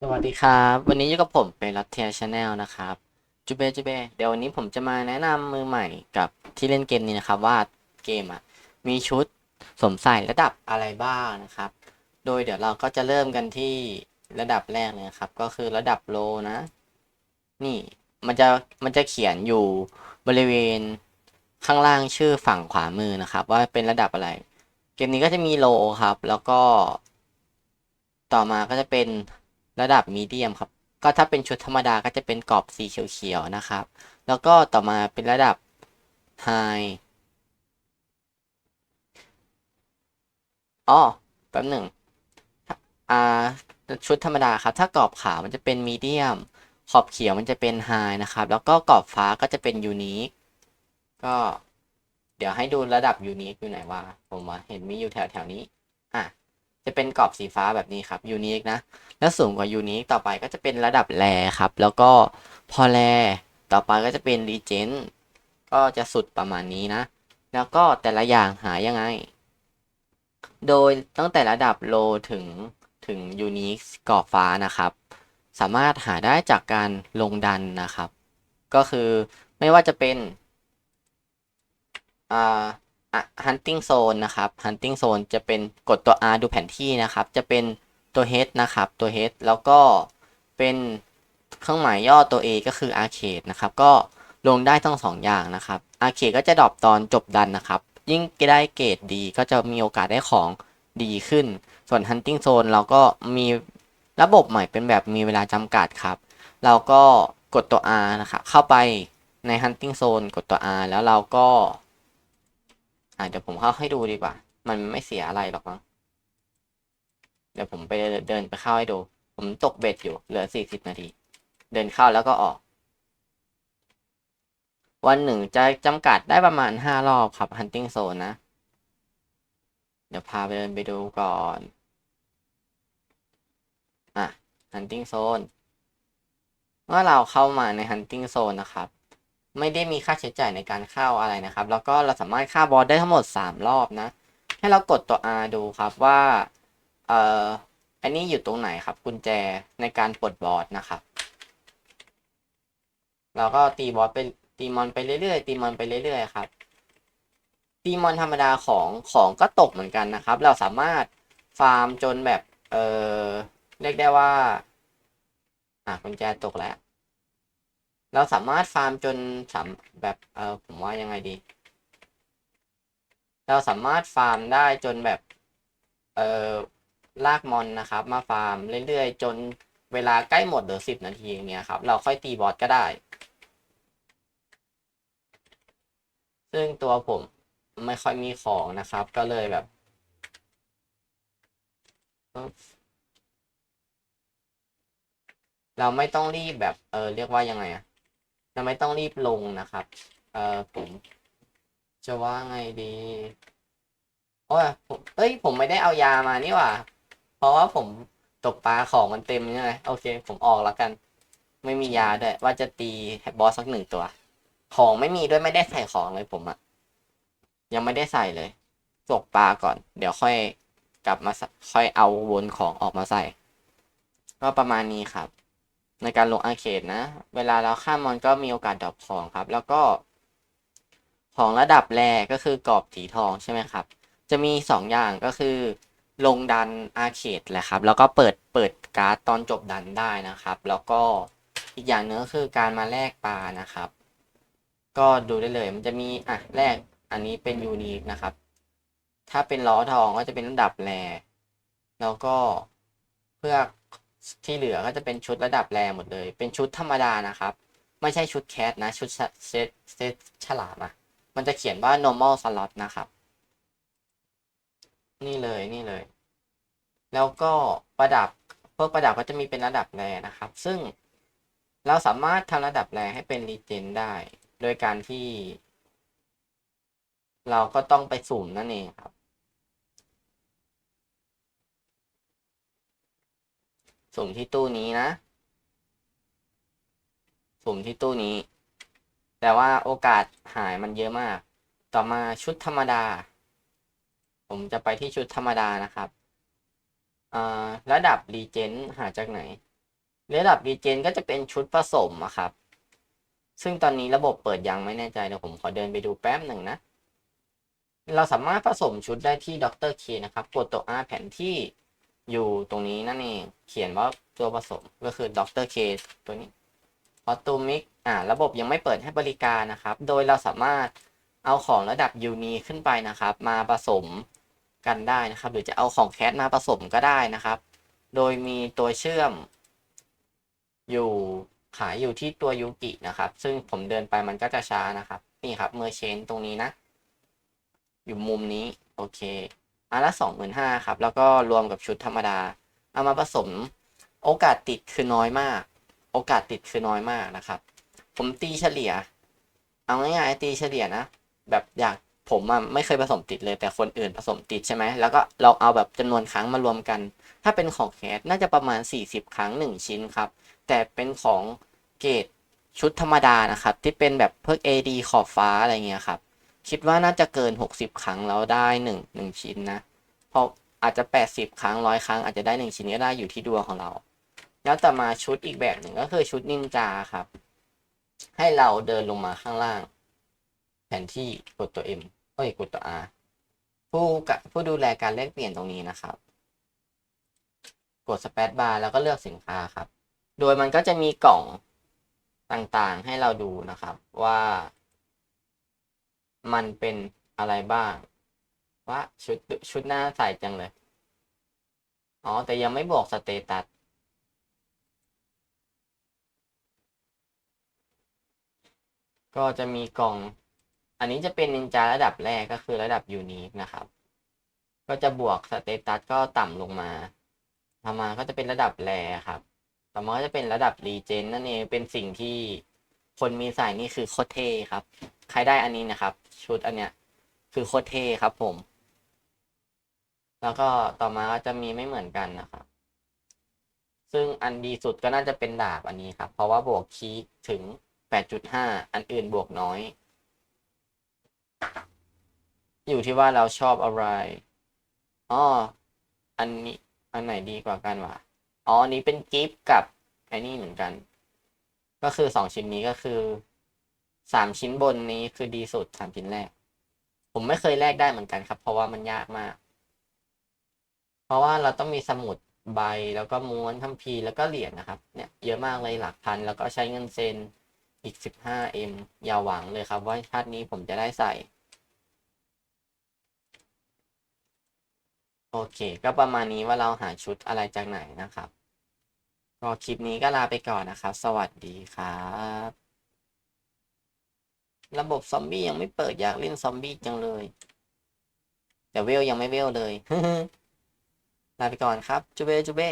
สวัสดีครับ วันนี้อยู่กับผมเป็นรัตเทียชาแนลนะครับจูเบจูเบเดี๋ยววันนี้ผมจะมาแนะนำมือใหม่กับที่เล่นเกมนี้นะครับ ว่าเกมอะมีชุดสวมใส่ระดับอะไรบ้างนะครับ โดยเดี๋ยวเราก็จะเริ่มกันที่ระดับแรกเลยนะครับ ก็คือระดับโลนะ นี่มันจะมันจะเขียนอยู่บริเวณข้างล่างชื่อฝั่งขวามือนะครับ ว่าเป็นระดับอะไร เกมนี้ก็จะมีโลครับ แล้วก็ ต่อมาก็จะเป็น ระดับมีเดียมครับ ก็ถ้าเป็นชุดธรรมดาก็จะเป็นกรอบสีเขียวๆนะครับ แล้วก็ต่อมาเป็นระดับไฮอ๋อแป๊บหนึ่งอ่าชุดธรรมดาครับ ถ้ากรอบขาวมันจะเป็นมีเดียม ขอบเขียวมันจะเป็นไฮนะครับ แล้วก็กรอบฟ้าก็จะเป็นยูนิคก็เดี๋ยวให้ดูระดับยูนิคอยู่ไหนว่า ผมว่าเห็นมีอยู่แถวแถวๆนี้ อะ จะเป็นกรอบสีฟ้าแบบนี้ครับยูนิคนะ แล้วสูงกว่ายูนิคต่อไปก็จะเป็นระดับแรครับ แล้วก็พอแรต่อไปก็จะเป็นรีเจนก็จะสุดประมาณนี้นะ แล้วก็แต่ละอย่างหายังไง โดยตั้งแต่ระดับโลถึงถึงยูนิคกรอบฟ้านะครับ สามารถหาได้จากการลงดันนะครับ ก็คือไม่ว่าจะเป็นอ่า hunting zone นะครับ hunting zone จะเป็นกดตัว R ดูแผนที่นะครับ จะเป็นตัว H นะครับ ตัว H แล้วก็เป็นเครื่องหมายย่อตัว A ก็คือ arcade นะครับ ก็ลงได้ทั้งสองอย่างนะครับ arcade ก็จะดรอปตอนจบดันนะครับ ยิ่งได้เกรดดีก็จะมีโอกาสได้ของดีขึ้น ส่วน hunting zone เราก็มีระบบใหม่เป็นแบบมีเวลาจำกัดครับ เราก็กดตัว R นะครับ เข้าไปใน hunting zone กดตัว R แล้วเราก็ อะเดี๋ยวผมเข้าให้ดูดีกว่า มันไม่เสียอะไรหรอกมั้งเดี๋ยวผมไปเดินไปเข้าให้ดู ผมตกเบ็ดอยู่เหลือสี่สิบนาที เดินเข้าแล้วก็ออก วันหนึ่งจะจำกัดได้ประมาณห้ารอบครับ hunting zone นะ เดี๋ยวพาไปเดินไปดูก่อน อะ hunting zone เมื่อเราเข้ามาใน hunting zone นะครับ ไม่ได้มีค่าใช้จ่ายในการเข้าอะไรนะครับ แล้วก็เราสามารถฆ่าบอสได้ทั้งหมด 3 รอบนะ ให้เรากดตัว R ดูครับว่าเอ่ออันนี้อยู่ตรงไหนครับกุญแจในการปลดบอสนะครับ เราก็ตีบอสไปตีมอนไปเรื่อยๆ ตีมอนไปเรื่อยๆครับตีมอนธรรมดาของของก็ตกเหมือนกันนะครับ เราสามารถฟาร์มจนแบบเออเรียกได้ว่า อะกุญแจตกแล้ว เราสามารถฟาร์มจนสามแบบเออผมว่ายังไงดี เราสามารถฟาร์มได้จนแบบเออลากมอนนะครับ มาฟาร์มเรื่อยๆ จนเวลาใกล้หมดเหลือสิบนาทีอย่างเงี้ยครับ เราค่อยตีบอสก็ได้ ซึ่งตัวผมไม่ค่อยมีของนะครับ ก็เลยแบบปึ๊บเราไม่ต้องรีบแบบ เออ เรียกว่ายังไงอะ เราไม่ต้องรีบลงนะครับ เอ่อผม จะว่าไงดีโอ้ยผมเอ้ย ผมไม่ได้เอายามานี่หว่า เพราะว่าผมตกปลาของมันเต็มใช่ไหมโอเค ผมออกแล้วกัน ไม่มียาด้วย ว่าจะตีบอสสักหนึ่งตัว ของไม่มีด้วยไม่ได้ใส่ของเลยผมอะยังไม่ได้ใส่เลยตกปลาก่อน เดี๋ยวค่อยกลับมาค่อยเอาวนของออกมาใส่ ก็ประมาณนี้ครับ ในการลงอาเคดนะ เวลาเราข้ามมอนก็มีโอกาสดรอปของครับ แล้วก็ ของระดับแรกก็คือกรอบสีทองใช่ไหมครับ จะมีสองอย่างก็คือ ลงดันอาเคดแหละครับ แล้วก็เปิดเปิดการ์ดตอนจบดันได้นะครับ แล้วก็อีกอย่างหนึงก็คือการมาแลกปลานะครับ ก็ดูได้เลยมันจะมีอะแรกอันนี้เป็นยูนิคนะครับ ถ้าเป็นล้อทองก็จะเป็นระดับแรแล้วก็เพื่อ ที่เหลือก็จะเป็นชุดระดับแรหมดเลย เป็นชุดธรรมดานะครับ ไม่ใช่ชุดแคทนะ ชุดเซตเซตฉลามอะมันจะเขียนว่า normal slot นะครับ นี่เลยนี่เลย แล้วก็ประดับพวกประดับก็จะมีเป็นระดับแรนะครับ ซึ่งเราสามารถทำระดับแรให้เป็นรีเจนได้ โดยการที่ เราก็ต้องไปสุ่มนั่นเองครับ สุ่มที่ตู้นี้นะ สุ่มที่ตู้นี้ แต่ว่าโอกาสหายมันเยอะมาก ต่อมาชุดธรรมดา ผมจะไปที่ชุดธรรมดานะครับอ่าระดับรีเจนหาจากไหน ระดับดีเจนก็จะเป็นชุดผสมอะครับ ซึ่งตอนนี้ระบบเปิดยังไม่แน่ใจเดี๋ยวผมขอเดินไปดูแป๊บหนึ่งนะ เราสามารถผสมชุดได้ที่ดรเคนะครับ กดตัว R แผนที่ อยู่ตรงนี้นั่นเองเขียนว่าตัวผสมก็คือดรเคตัวนี้ออโตมิกอ่าระบบยังไม่เปิดให้บริการนะครับ โดยเราสามารถเอาของระดับยูนีขึ้นไปนะครับ มาผสมกันได้นะครับ หรือจะเอาของแคสมาผสมก็ได้นะครับ โดยมีตัวเชื่อม อยู่ขายอยู่ที่ตัวยูกินะครับ ซึ่งผมเดินไปมันก็จะช้านะครับ นี่ครับเมอร์เชนตรงนี้นะ อยู่มุมนี้ โอเค อันละสองหมื่นห้าครับ แล้วก็รวมกับชุดธรรมดา เอามาผสม โอกาสติดคือน้อยมาก โอกาสติดคือน้อยมากนะครับ ผมตีเฉลี่ย เอาง่ายๆตีเฉลี่ยนะ แบบอยากผมอะไม่เคยผสมติดเลย แต่คนอื่นผสมติดใช่ไหม แล้วก็เราเอาแบบจำนวนครั้งมารวมกัน ถ้าเป็นของแคสน่าจะประมาณ 40 ครั้ง 1 ชิ้นครับ แต่เป็นของเกรดชุดธรรมดานะครับ ที่เป็นแบบเพิก AD ขอบฟ้าอะไรเงี้ยครับ คิดว่าน่าจะเกิน 60 ครั้งแล้วได้1 1ชิ้นนะเพราะอาจจะ 80 ครั้งร้อยครั้งอาจจะได้ 1 ชิ้นก็ได้อยู่ที่ดวงของเรา แล้วต่อมาชุดอีกแบบหนึ่งก็คือชุดนินจาครับ ให้เราเดินลงมาข้างล่าง แผนที่กดตัว M เอ้ยกดตัว R ผู้กะผู้ดูแลการแลกเปลี่ยนตรงนี้นะครับ กดสเปซบาร์แล้วก็เลือกสินค้าครับ โดยมันก็จะมีกล่องต่างๆให้เราดูนะครับว่า มันเป็นอะไรบ้างว่าชุดชุดหน้าใส่จังเลย อ๋อ แต่ยังไม่บอกสเตตัสก็จะมีกล่อง อันนี้จะเป็นนินจาระดับแรกก็คือระดับยูนิคนะครับ ก็จะบวกสเตตัสก็ต่ำลงมาต่อมาก็จะเป็นระดับแรครับ ต่อมาก็จะเป็นระดับรีเจนนั่นเองเป็นสิ่งที่คนมีใส่นี่คือโคตรเท่ครับ ครได้อันนี้นะครับ ชุดอันเนี้ยคือโคตรเท่ครับผม แล้วก็ต่อมาก็จะมีไม่เหมือนกันนะครับ ซึ่งอันดีสุดก็น่าจะเป็นดาบอันนี้ครับ เพราะว่าบวกคีถึง 8.5 อันอื่นบวกน้อย อยู่ที่ว่าเราชอบอะไรอ๋ออันนี้อันไหนดีกว่ากันวะอ๋ออันนี้เป็นกิฟต์กับไอ้นี่เหมือนกัน ก็คือสองชิ้นนี้ก็คือ สามชิ้นบนนี้คือดีสุดสามชิ้นแรก ผมไม่เคยแลกได้เหมือนกันครับ เพราะว่ามันยากมาก เพราะว่าเราต้องมีสมุดใบแล้วก็ม้วนคัมภีร์แล้วก็เหรียญนะครับ เนี่ยเยอะมากเลยหลักพัน แล้วก็ใช้เงินเซนอีก 15M อย่าหวังเลยครับ ว่าชาตินี้ผมจะได้ใส่ โอเค ก็ประมาณนี้ว่าเราหาชุดอะไรจากไหนนะครับ ก็คลิปนี้ก็ลาไปก่อนนะครับ สวัสดีครับ ระบบซอมบี้ยังไม่เปิดอยากเล่นซอมบี้จังเลย แต่เวลยังไม่เวลเลยลาไปก่อนครับจูเบจูเบ้